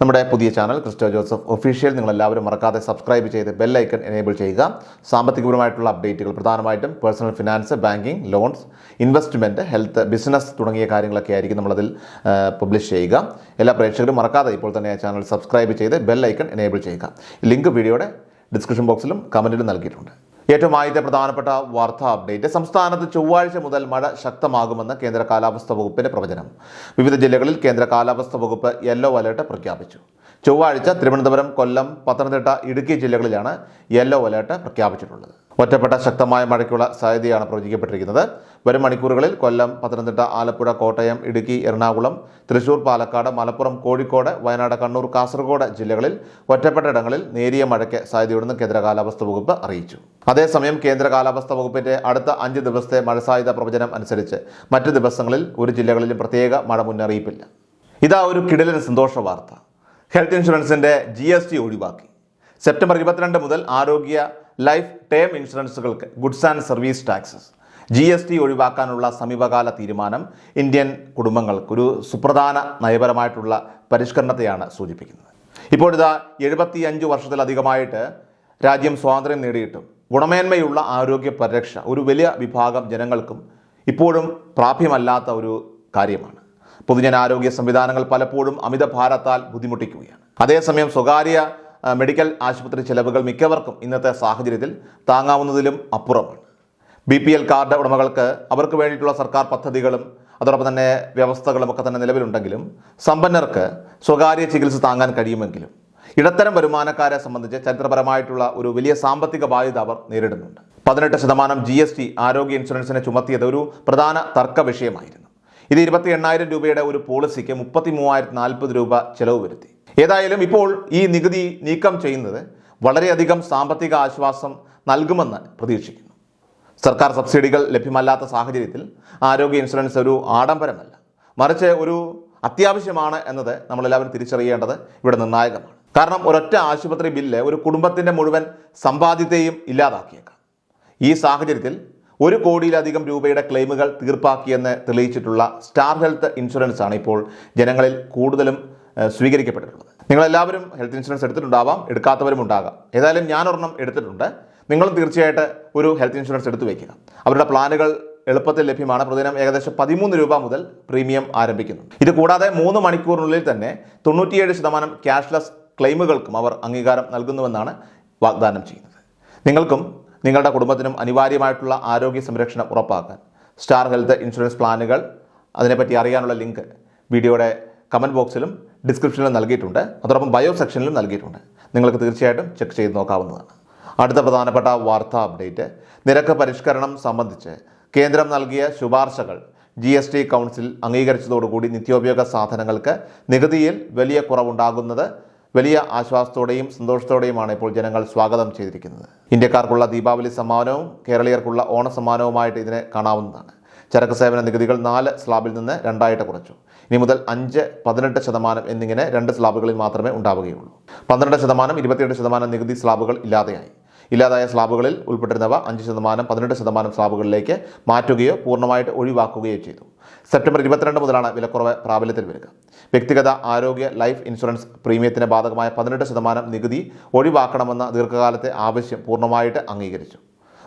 നമ്മുടെ പുതിയ channel Cristo Joseph official. നിങ്ങൾ എല്ലാവരും മറക്കാതെ സബ്സ്ക്രൈബ് ചെയ്ത് ബെല്ലൈക്കൺ എനേബിൾ ചെയ്യുക. സാമ്പത്തികപരമായിട്ടുള്ള അപ്ഡേറ്റുകൾ പ്രധാനമായിട്ടും personal finance banking loans investment health business തുടങ്ങിയ കാര്യങ്ങളൊക്കെ ആയിരിക്കും നമ്മളതിൽ പബ്ലിഷ് ചെയ്യുക. എല്ലാ പ്രേക്ഷകരും മറക്കാതെ ഇപ്പോൾ തന്നെ ആ ചാനൽ സബ്സ്ക്രൈബ് ചെയ്ത് ബെല്ലൈക്കൺ എനേബിൾ ചെയ്യുക. ലിങ്ക് വീഡിയോയുടെ ഡിസ്ക്രിപ്ഷൻ ബോക്സിലും കമന്റിലും നൽകിയിട്ടുണ്ട്. ഏറ്റവും ആദ്യത്തെ പ്രധാനപ്പെട്ട വാർത്താ അപ്ഡേറ്റ്. സംസ്ഥാനത്ത് ചൊവ്വാഴ്ച മുതൽ മഴ ശക്തമാകുമെന്ന് കേന്ദ്ര കാലാവസ്ഥാ വകുപ്പിന്റെ പ്രവചനം. വിവിധ ജില്ലകളിൽ കേന്ദ്ര കാലാവസ്ഥാ വകുപ്പ് യെല്ലോ അലർട്ട് പ്രഖ്യാപിച്ചു. ചൊവ്വാഴ്ച തിരുവനന്തപുരം കൊല്ലം പത്തനംതിട്ട ഇടുക്കി ജില്ലകളിലാണ് യെല്ലോ അലേർട്ട് പ്രഖ്യാപിച്ചിട്ടുള്ളത്. ഒറ്റപ്പെട്ട ശക്തമായ മഴയ്ക്കുള്ള സാധ്യതയാണ് പ്രവചിക്കപ്പെട്ടിരിക്കുന്നത്. വരും മണിക്കൂറുകളിൽ കൊല്ലം പത്തനംതിട്ട ആലപ്പുഴ കോട്ടയം ഇടുക്കി എറണാകുളം തൃശൂർ പാലക്കാട് മലപ്പുറം കോഴിക്കോട് വയനാട് കണ്ണൂർ കാസർഗോഡ് ജില്ലകളിൽ ഒറ്റപ്പെട്ട ഇടങ്ങളിൽ നേരിയ മഴയ്ക്ക് സാധ്യതയുണ്ടെന്ന് കേന്ദ്ര കാലാവസ്ഥാ വകുപ്പ് അറിയിച്ചു. അതേസമയം കേന്ദ്ര കാലാവസ്ഥാ വകുപ്പിന്റെ അടുത്ത അഞ്ച് ദിവസത്തെ മഴ സാധ്യത പ്രവചനം അനുസരിച്ച് മറ്റ് ദിവസങ്ങളിൽ ഒരു ജില്ലകളിലും പ്രത്യേക മഴ മുന്നറിയിപ്പില്ല. ഇതാ ഒരു കിടിലൻ സന്തോഷ വാർത്ത. ഹെൽത്ത് ഇൻഷുറൻസിന്റെ ജി എസ് ടി ഒഴിവാക്കി. സെപ്റ്റംബർ ഇരുപത്തിരണ്ട് മുതൽ ആരോഗ്യ life term ഇൻഷുറൻസുകൾക്ക് goods and service taxes. G S T ഒഴിവാക്കാനുള്ള സമീപകാല തീരുമാനം ഇന്ത്യൻ കുടുംബങ്ങൾക്ക് ഒരു സുപ്രധാന നയപരമായിട്ടുള്ള പരിഷ്കരണത്തെയാണ് സൂചിപ്പിക്കുന്നത്. ഇപ്പോഴിതാ എഴുപത്തി അഞ്ച് വർഷത്തിലധികമായിട്ട് രാജ്യം സ്വാതന്ത്ര്യം നേടിയിട്ടും ഗുണമേന്മയുള്ള ആരോഗ്യ പരിരക്ഷ ഒരു വലിയ വിഭാഗം ജനങ്ങൾക്കും ഇപ്പോഴും പ്രാപ്യമല്ലാത്ത ഒരു കാര്യമാണ്. പൊതുജനാരോഗ്യ സംവിധാനങ്ങൾ പലപ്പോഴും അമിത ഭാരത്താൽ ബുദ്ധിമുട്ടിക്കുകയാണ്. അതേസമയം സ്വകാര്യ മെഡിക്കൽ ആശുപത്രി ചെലവുകൾ മിക്കവർക്കും ഇന്നത്തെ സാഹചര്യത്തിൽ താങ്ങാവുന്നതിലും അപ്പുറമാണ്. ബി പി എൽ കാർഡ് ഉടമകൾക്ക് അവർക്ക് വേണ്ടിയിട്ടുള്ള സർക്കാർ പദ്ധതികളും അതോടൊപ്പം തന്നെ വ്യവസ്ഥകളും ഒക്കെ തന്നെ നിലവിലുണ്ടെങ്കിലും സമ്പന്നർക്ക് സ്വകാര്യ ചികിത്സ താങ്ങാൻ കഴിയുമെങ്കിലും ഇടത്തരം വരുമാനക്കാരെ സംബന്ധിച്ച് ചരിത്രപരമായിട്ടുള്ള ഒരു വലിയ സാമ്പത്തിക ബാധ്യത അവർ നേരിടുന്നുണ്ട്. പതിനെട്ട് ശതമാനം ജി എസ് ടി ആരോഗ്യ ഇൻഷുറൻസിനെ ചുമത്തിയത് ഒരു പ്രധാന തർക്ക വിഷയമായിരുന്നു. ഇത് ഇരുപത്തി എണ്ണായിരം രൂപയുടെ ഒരു പോളിസിക്ക് മുപ്പത്തി മൂവായിരത്തി നാൽപ്പത് രൂപ ചെലവ് വരുത്തി. ഏതായാലും ഇപ്പോൾ ഈ നികുതി നീക്കം ചെയ്യുന്നത് വളരെയധികം സാമ്പത്തിക ആശ്വാസം നൽകുമെന്ന് പ്രതീക്ഷിക്കുന്നു. സർക്കാർ സബ്സിഡികൾ ലഭ്യമല്ലാത്ത സാഹചര്യത്തിൽ ആരോഗ്യ ഇൻഷുറൻസ് ഒരു ആഡംബരമല്ല. മറിച്ച് ഒരു അത്യാവശ്യമാണ് എന്നത് നമ്മളെല്ലാവരും തിരിച്ചറിയേണ്ടത് ഇവിടെ നിർണായകമാണ്. കാരണം ഒരൊറ്റ ആശുപത്രി ബില്ല് ഒരു കുടുംബത്തിന്റെ മുഴുവൻ സമ്പാദ്യത്തെയും ഇല്ലാതാക്കിയേക്കാം. ഈ സാഹചര്യത്തിൽ ഒരു കോടിയിലധികം രൂപയുടെ ക്ലെയിമുകൾ തീർപ്പാക്കിയെന്ന് തെളിയിച്ചിട്ടുള്ള സ്റ്റാർ ഹെൽത്ത് ഇൻഷുറൻസ് ആണ് ഇപ്പോൾ ജനങ്ങളിൽ കൂടുതലും സ്വീകരിക്കപ്പെട്ടിട്ടുള്ളത്. നിങ്ങളെല്ലാവരും ഹെൽത്ത് ഇൻഷുറൻസ് എടുത്തിട്ടുണ്ടാവാം എടുക്കാത്തവരും ഉണ്ടാകാം. ഏതായാലും ഞാൻ ഒരെണ്ണം എടുത്തിട്ടുണ്ട്. നിങ്ങളും തീർച്ചയായിട്ട് ഒരു ഹെൽത്ത് ഇൻഷുറൻസ് എടുത്തു വയ്ക്കുക. അവരുടെ പ്ലാനുകൾ എളുപ്പത്തിൽ ലഭ്യമാണ്. പ്രതിദിനം ഏകദേശം പതിമൂന്ന് രൂപ മുതൽ പ്രീമിയം ആരംഭിക്കുന്നു. ഇത് കൂടാതെ മൂന്ന് മണിക്കൂറിനുള്ളിൽ തന്നെ തൊണ്ണൂറ്റിയേഴ് ശതമാനം ക്യാഷ്ലെസ് ക്ലെയിമുകൾക്കും അവർ അംഗീകാരം നൽകുന്നുവെന്നാണ് വാഗ്ദാനം ചെയ്യുന്നത്. നിങ്ങൾക്കും നിങ്ങളുടെ കുടുംബത്തിനും അനിവാര്യമായിട്ടുള്ള ആരോഗ്യ സംരക്ഷണം ഉറപ്പാക്കാൻ. സ്റ്റാർ ഹെൽത്ത് ഇൻഷുറൻസ് പ്ലാനുകൾ അതിനെപ്പറ്റി അറിയാനുള്ള ലിങ്ക് വീഡിയോയുടെ കമന്റ് ബോക്സിലും ഡിസ്ക്രിപ്ഷനിലും നൽകിയിട്ടുണ്ട്. അതോടൊപ്പം ബയോ സെക്ഷനിലും നൽകിയിട്ടുണ്ട്. നിങ്ങൾക്ക് തീർച്ചയായിട്ടും ചെക്ക് ചെയ്ത് നോക്കാവുന്നതാണ്. അടുത്ത പ്രധാനപ്പെട്ട വാർത്താ അപ്ഡേറ്റ് നിരക്ക് പരിഷ്കരണം സംബന്ധിച്ച് കേന്ദ്രം നൽകിയ ശുപാർശകൾ ജി എസ് ടി കൗൺസിൽ അംഗീകരിച്ചതോടുകൂടി നിത്യോപയോഗ സാധനങ്ങൾക്ക് നികുതിയിൽ വലിയ കുറവുണ്ടാകുന്നത് വലിയ ആശ്വാസത്തോടെയും സന്തോഷത്തോടെയുമാണ് ഇപ്പോൾ ജനങ്ങൾ സ്വാഗതം ചെയ്തിരിക്കുന്നത്. ഇന്ത്യക്കാർക്കുള്ള ദീപാവലി സമ്മാനവും കേരളീയർക്കുള്ള ഓണ സമ്മാനവുമായിട്ട് ഇതിനെ കാണാവുന്നതാണ്. ചരക്ക് സേവന നികുതികൾ നാല് സ്ലാബിൽ നിന്ന് രണ്ടായിട്ട് കുറച്ചു. ഇനി മുതൽ അഞ്ച് പതിനെട്ട് ശതമാനം എന്നിങ്ങനെ രണ്ട് സ്ലാബുകളിൽ മാത്രമേ ഉണ്ടാവുകയുള്ളൂ. പന്ത്രണ്ട് ശതമാനം ഇരുപത്തിയെട്ട് ശതമാനം നികുതി സ്ലാബുകൾ ഇല്ലാതെയായി. ഇല്ലാതായ സ്ലാബുകളിൽ ഉൾപ്പെട്ടിരുന്നവ അഞ്ച് ശതമാനം പതിനെട്ട് ശതമാനം സ്ലാബുകളിലേക്ക് മാറ്റുകയോ പൂർണമായിട്ട് ഒഴിവാക്കുകയോ ചെയ്തു. സെപ്റ്റംബർ ഇരുപത്തിരണ്ട് മുതലാണ് വിലക്കുറവ് പ്രാബല്യത്തിൽ വരിക. വ്യക്തിഗത ആരോഗ്യ ലൈഫ് ഇൻഷുറൻസ് പ്രീമിയത്തിന് ബാധകമായ പതിനെട്ട് ശതമാനം നികുതി ഒഴിവാക്കണമെന്ന ദീർഘകാലത്തെ ആവശ്യം പൂർണമായിട്ട് അംഗീകരിച്ചു.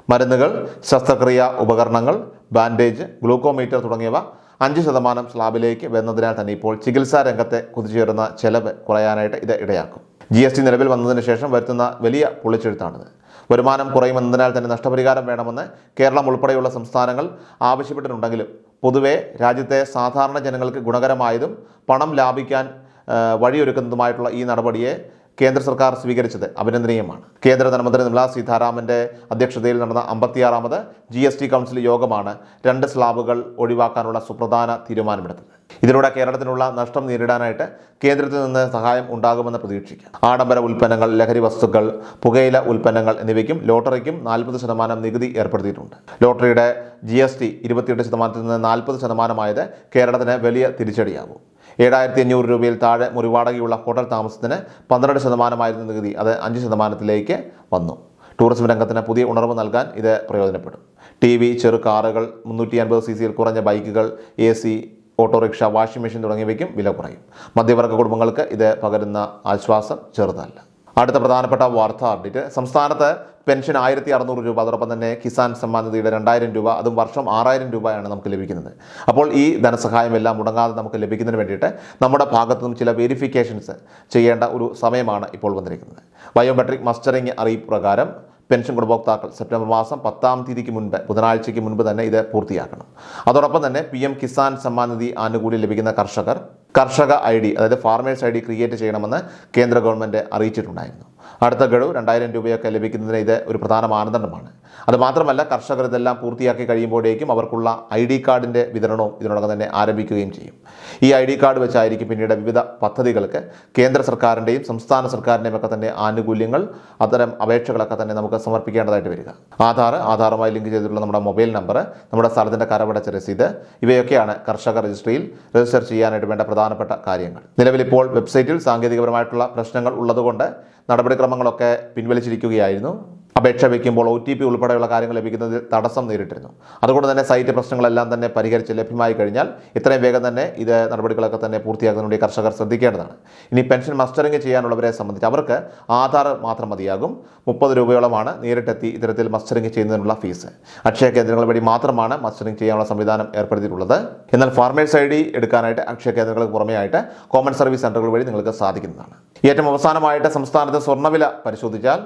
മരുന്നുകൾ ശസ്ത്രക്രിയ ഉപകരണങ്ങൾ ബാൻഡേജ് ഗ്ലൂക്കോമീറ്റർ തുടങ്ങിയവ അഞ്ച് ശതമാനം സ്ലാബിലേക്ക് വരുന്നതിനാൽ തന്നെ ഇപ്പോൾ ചികിത്സാ രംഗത്തെ കുതിച്ചുയരുന്ന ചെലവ് കുറയാനായിട്ട് ഇത് ഇടയാക്കും. ജി എസ് ടി നിലവിൽ വന്നതിന് ശേഷം വരുത്തുന്ന വലിയ പൊളിച്ചെഴുത്താണിത്. വരുമാനം കുറയുമെന്നതിനാൽ തന്നെ നഷ്ടപരിഹാരം വേണമെന്ന് കേരളം ഉൾപ്പെടെയുള്ള സംസ്ഥാനങ്ങൾ ആവശ്യപ്പെട്ടിട്ടുണ്ടെങ്കിലും പൊതുവെ രാജ്യത്തെ സാധാരണ ജനങ്ങൾക്ക് ഗുണകരമായതും പണം ലാഭിക്കാൻ വഴിയൊരുക്കുന്നതുമായിട്ടുള്ള ഈ നടപടിയെ കേന്ദ്ര സർക്കാർ സ്വീകരിച്ചത് അഭിനന്ദനീയമാണ്. കേന്ദ്ര ധനമന്ത്രി നിർമ്മലാ സീതാരാമന്റെ അധ്യക്ഷതയിൽ നടന്ന അമ്പത്തിയാറാമത് ജി എസ് ടി കൗൺസിൽ യോഗമാണ് രണ്ട് സ്ലാബുകൾ ഒഴിവാക്കാനുള്ള സുപ്രധാന തീരുമാനമെടുത്തത്. ഇതിലൂടെ കേരളത്തിനുള്ള നഷ്ടം നേരിടാനായിട്ട് കേന്ദ്രത്തിൽ നിന്ന് സഹായം ഉണ്ടാകുമെന്ന് പ്രതീക്ഷിക്കാം. ആഡംബര ഉൽപ്പന്നങ്ങൾ ലഹരി വസ്തുക്കൾ പുകയില ഉൽപ്പന്നങ്ങൾ എന്നിവയ്ക്കും ലോട്ടറിക്കും നാൽപ്പത് ശതമാനം നികുതി ഏർപ്പെടുത്തിയിട്ടുണ്ട്. ലോട്ടറിയുടെ ജി എസ് ടി ഇരുപത്തിയെട്ട് ശതമാനത്തിൽ നിന്ന് നാൽപ്പത് ശതമാനമായത് കേരളത്തിന് വലിയ തിരിച്ചടിയാകും. ഏഴായിരത്തി അഞ്ഞൂറ് രൂപയിൽ താഴെ മുറിവാടകയുള്ള ഹോട്ടൽ താമസത്തിന് പന്ത്രണ്ട് ശതമാനമായിരുന്ന നികുതി അത് അഞ്ച് ശതമാനത്തിലേക്ക് വന്നു. ടൂറിസം രംഗത്തിന് പുതിയ ഉണർവ് നൽകാൻ ഇത് പ്രയോജനപ്പെടും. ടി വി ചെറു കാറുകൾ മുന്നൂറ്റി അൻപത് സി സിയിൽ കുറഞ്ഞ ബൈക്കുകൾ A C autorickshaw washing machine തുടങ്ങിയവയ്ക്കും വില കുറയും. മധ്യവർഗ കുടുംബങ്ങൾക്ക് ഇത് പകരുന്ന ആശ്വാസം ചെറുതല്ല. അടുത്ത പ്രധാനപ്പെട്ട വാർത്താ അപ്ഡേറ്റ്. സംസ്ഥാനത്ത് പെൻഷൻ ആയിരത്തി അറുന്നൂറ് രൂപ അതോടൊപ്പം തന്നെ കിസാൻ സമ്മാൻ നിധിയുടെ രണ്ടായിരം രൂപ അതും വർഷം ആറായിരം രൂപയാണ് നമുക്ക് ലഭിക്കുന്നത്. അപ്പോൾ ഈ ധനസഹായം എല്ലാം മുടങ്ങാതെ നമുക്ക് ലഭിക്കുന്നതിന് വേണ്ടിയിട്ട് നമ്മുടെ ഭാഗത്തു നിന്നും ചില വെരിഫിക്കേഷൻസ് ചെയ്യേണ്ട ഒരു സമയമാണ് ഇപ്പോൾ വന്നിരിക്കുന്നത്. ബയോമെട്രിക് മസ്റ്ററിംഗ് അറിയിപ്പ് പ്രകാരം പെൻഷൻ ഗുണഭോക്താക്കൾ സെപ്റ്റംബർ മാസം പത്താം തീയതിക്ക് മുൻപ് ബുധനാഴ്ചയ്ക്ക് മുൻപ് തന്നെ ഇത് പൂർത്തിയാക്കണം. അതോടൊപ്പം തന്നെ പി എം കിസാൻ സമ്മാൻ നിധി ആനുകൂല്യം ലഭിക്കുന്ന കർഷകർ കർഷക ഐ ഡി അതായത് ഫാർമേഴ്സ് ഐ ഡി ക്രിയേറ്റ് ചെയ്യണമെന്ന് കേന്ദ്ര ഗവൺമെന്റ് അറിയിച്ചിട്ടുണ്ടായിരുന്നു. അടുത്ത ഗഡു രണ്ടായിരം രൂപയൊക്കെ ലഭിക്കുന്നതിന് ഇത് ഒരു പ്രധാന മാനദണ്ഡമാണ്. അത് മാത്രമല്ല കർഷകർ ഇതെല്ലാം പൂർത്തിയാക്കി കഴിയുമ്പോഴേക്കും അവർക്കുള്ള ഐ ഡി കാർഡിന്റെ വിതരണവും ഇതിനോടകം തന്നെ ആരംഭിക്കുകയും ചെയ്യും. ഈ ഐ ഡി കാർഡ് വെച്ചായിരിക്കും പിന്നീട് വിവിധ പദ്ധതികൾക്ക് കേന്ദ്ര സർക്കാരിന്റെയും സംസ്ഥാന സർക്കാരിന്റെയും ഒക്കെ തന്നെ ആനുകൂല്യങ്ങൾ അത്തരം അപേക്ഷകളൊക്കെ തന്നെ നമുക്ക് സമർപ്പിക്കേണ്ടതായിട്ട് വരിക. ആധാർ ആധാറുമായി ലിങ്ക് ചെയ്തിട്ടുള്ള നമ്മുടെ മൊബൈൽ നമ്പർ നമ്മുടെ സ്ഥലത്തിന്റെ കരമടച്ച രസീത് ഇവയൊക്കെയാണ് കർഷക രജിസ്ട്രിയിൽ രജിസ്റ്റർ ചെയ്യാനായിട്ട് വേണ്ട പ്രധാനപ്പെട്ട കാര്യങ്ങൾ. നിലവിലിപ്പോൾ വെബ്സൈറ്റിൽ സാങ്കേതികപരമായിട്ടുള്ള പ്രശ്നങ്ങൾ ഉള്ളതുകൊണ്ട് നടപടിക്രമങ്ങളൊക്കെ പിൻവലിച്ചിരിക്കുകയായിരുന്നു. അപേക്ഷ വയ്ക്കുമ്പോൾ ഒ ടി പി ഉൾപ്പെടെയുള്ള കാര്യങ്ങൾ ലഭിക്കുന്നതിൽ തടസ്സം നേരിട്ടിരുന്നു. അതുകൊണ്ട് തന്നെ സൈറ്റ് പ്രശ്നങ്ങളെല്ലാം തന്നെ പരിഹരിച്ച് ലഭ്യമായി കഴിഞ്ഞാൽ ഇത്രയും വേഗം തന്നെ ഇത് നടപടികളൊക്കെ തന്നെ പൂർത്തിയാക്കുന്നതിന് വേണ്ടി കർഷകർ ശ്രദ്ധിക്കേണ്ടതാണ്. ഇനി പെൻഷൻ മസ്റ്ററിംഗ് ചെയ്യാനുള്ളവരെ സംബന്ധിച്ച് അവർക്ക് ആധാർ മാത്രം മതിയാകും. മുപ്പത് രൂപയോളമാണ് നേരിട്ടെത്തി ഇത്തരത്തിൽ മസ്റ്ററിംഗ് ചെയ്യുന്നതിനുള്ള ഫീസ്. അക്ഷയ കേന്ദ്രങ്ങൾ വഴി മാത്രമാണ് മസ്റ്ററിംഗ് ചെയ്യാനുള്ള സംവിധാനം ഏർപ്പെടുത്തിയിട്ടുള്ളത്. എന്നാൽ ഫാർമേഴ്സ് ഐ ഡി എടുക്കാനായിട്ട് അക്ഷയ കേന്ദ്രങ്ങൾക്ക് പുറമേ ആയിട്ട് കോമൺ സർവീസ് സെന്ററുകൾ വഴി നിങ്ങൾക്ക് സാധിക്കുന്നതാണ്. ഏറ്റവും അവസാനമായിട്ട് സംസ്ഥാനത്ത് സ്വർണവില പരിശോധിച്ചാൽ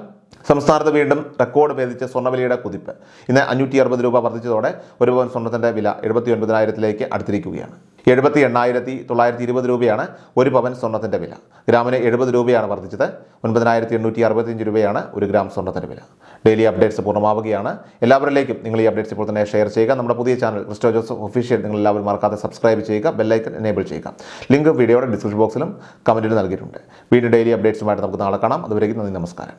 സംസ്ഥാനത്ത് വീണ്ടും റെക്കോർഡ് ഭേദിച്ച സ്വർണവിലയുടെ കുതിപ്പ്. ഇന്ന് അഞ്ഞൂറ്റി അറുപത് രൂപ വർദ്ധിച്ചതോടെ ഒരു പവൻ സ്വർണത്തിന്റെ വില എഴുപത്തി ഒൻപതിനായിരത്തിലേക്ക് അടുത്തിരിക്കുകയാണ്. എഴുപത്തി എണ്ണായിരത്തി തൊള്ളായിരത്തി ഇരുപത് രൂപയാണ് ഒരു പവൻ സ്വർണത്തിന്റെ വില. ഗ്രാമിന് എഴുപത് രൂപയാണ് വർദ്ധിച്ചത്. ഒൻപതിനായിരത്തി എണ്ണൂറ്റി അറുപത്തിയഞ്ച് രൂപയാണ് ഒരു ഗ്രാം സ്വർണത്തിന്റെ വില. ഡെയിലി അപ്ഡേറ്റ്സ് പൂർണമാവുകയാണ്. എല്ലാവരിലേക്കും നിങ്ങൾ ഈ അപ്ഡേറ്റ്സ് ഇപ്പോൾ തന്നെ ഷെയർ ചെയ്യുക. നമ്മുടെ പുതിയ ചാനൽ ക്രിസ്റ്റോ ജോസഫ് ഒഫീഷ്യൽ നിങ്ങൾ എല്ലാവരും മറക്കാതെ സബ്സ്ക്രൈബ് ചെയ്യുക. ബെല്ലൈക്കൻ എനേബിൾ ചെയ്യുക. ലിങ്ക് വീഡിയോയുടെ ഡിസ്ക്രിപ്ഷൻ ബോക്സിലും കമന്റിൽ നൽകിയിട്ടുണ്ട്. വീണ്ടും ഡെയിലി അപ്ഡേറ്റ്സുമായിട്ട് നമുക്ക് നാളെ കാണാം. അതുവരേക്കും നന്ദി നമസ്കാരം.